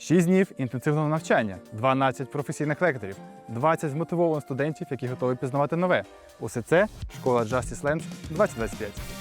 6 днів інтенсивного навчання, 12 професійних лекторів, 20 змотивованих студентів, які готові пізнавати нове. Усе це школа Justice Lands 2025.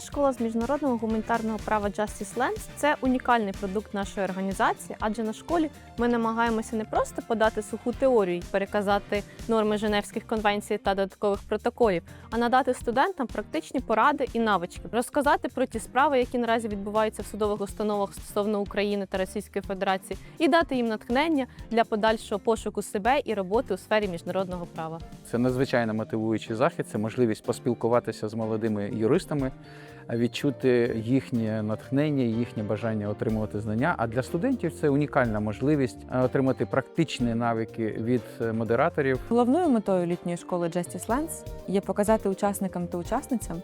Літня школа з міжнародного гуманітарного права Justice Lands – це унікальний продукт нашої організації, адже на школі ми намагаємося не просто подати суху теорію і переказати норми Женевських конвенцій та додаткових протоколів, а надати студентам практичні поради і навички, розказати про ті справи, які наразі відбуваються в судових установах стосовно України та Російської Федерації, і дати їм натхнення для подальшого пошуку себе і роботи у сфері міжнародного права. Це надзвичайно мотивуючий захід, це можливість поспілкуватися з молодими юристами, відчути їхнє натхнення, їхнє бажання отримувати знання. А для студентів це унікальна можливість е, отримати практичні навики від е, модераторів. Головною метою літньої школи Justice Lands є показати учасникам та учасницям,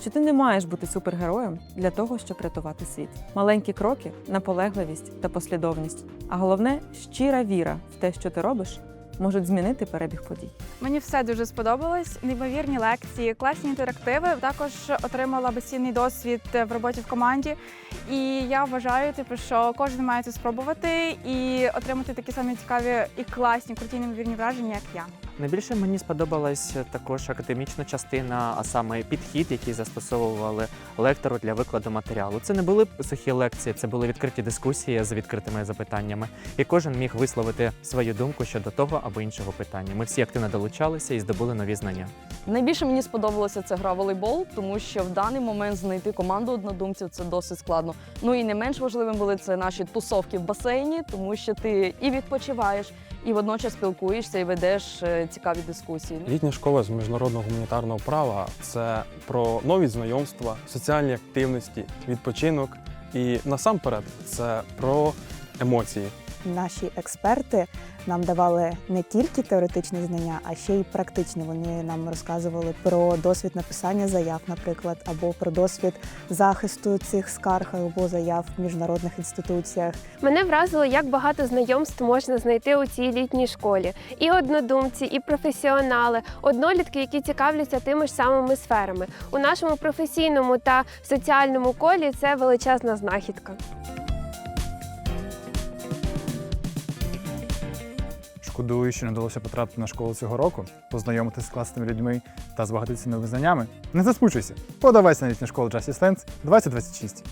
що ти не маєш бути супергероєм для того, щоб рятувати світ. Маленькі кроки, наполегливість та послідовність. А головне щира віра в те, що ти робиш, можуть змінити перебіг подій. Мені все дуже сподобалось. Неймовірні лекції, класні інтерактиви. Також отримала безцінний досвід в роботі в команді. І я вважаю, типу, що кожен має це спробувати і отримати такі самі цікаві і класні, круті неймовірні враження, як я. Найбільше мені сподобалась також академічна частина, а саме підхід, який застосовували лектору для викладу матеріалу. Це не були сухі лекції, це були відкриті дискусії з відкритими запитаннями, і кожен міг висловити свою думку щодо того або іншого питання. Ми всі активно долучалися і здобули нові знання. Найбільше мені сподобалося це гра волейбол, тому що в даний момент знайти команду однодумців це досить складно. Ну і не менш важливим були це наші тусовки в басейні, тому що ти і відпочиваєш, і водночас спілкуєшся і ведеш е, цікаві дискусії. Літня школа з міжнародного гуманітарного права це про нові знайомства, соціальні активності, відпочинок і насамперед це про емоції. Наші експерти нам давали не тільки теоретичні знання, а ще й практичні. Вони нам розказували про досвід написання заяв, наприклад, або про досвід захисту цих скарг або заяв в міжнародних інституціях. Мене вразило, як багато знайомств можна знайти у цій літній школі. І однодумці, і професіонали, однолітки, які цікавляться тими ж самими сферами. У нашому професійному та соціальному колі це величезна знахідка. Шкодую, що не вдалося потрапити на школу цього року, познайомитися з класними людьми та збагатитися новими знаннями. Не засмучуйся, подавайся на літню школу Justice Lands 2026.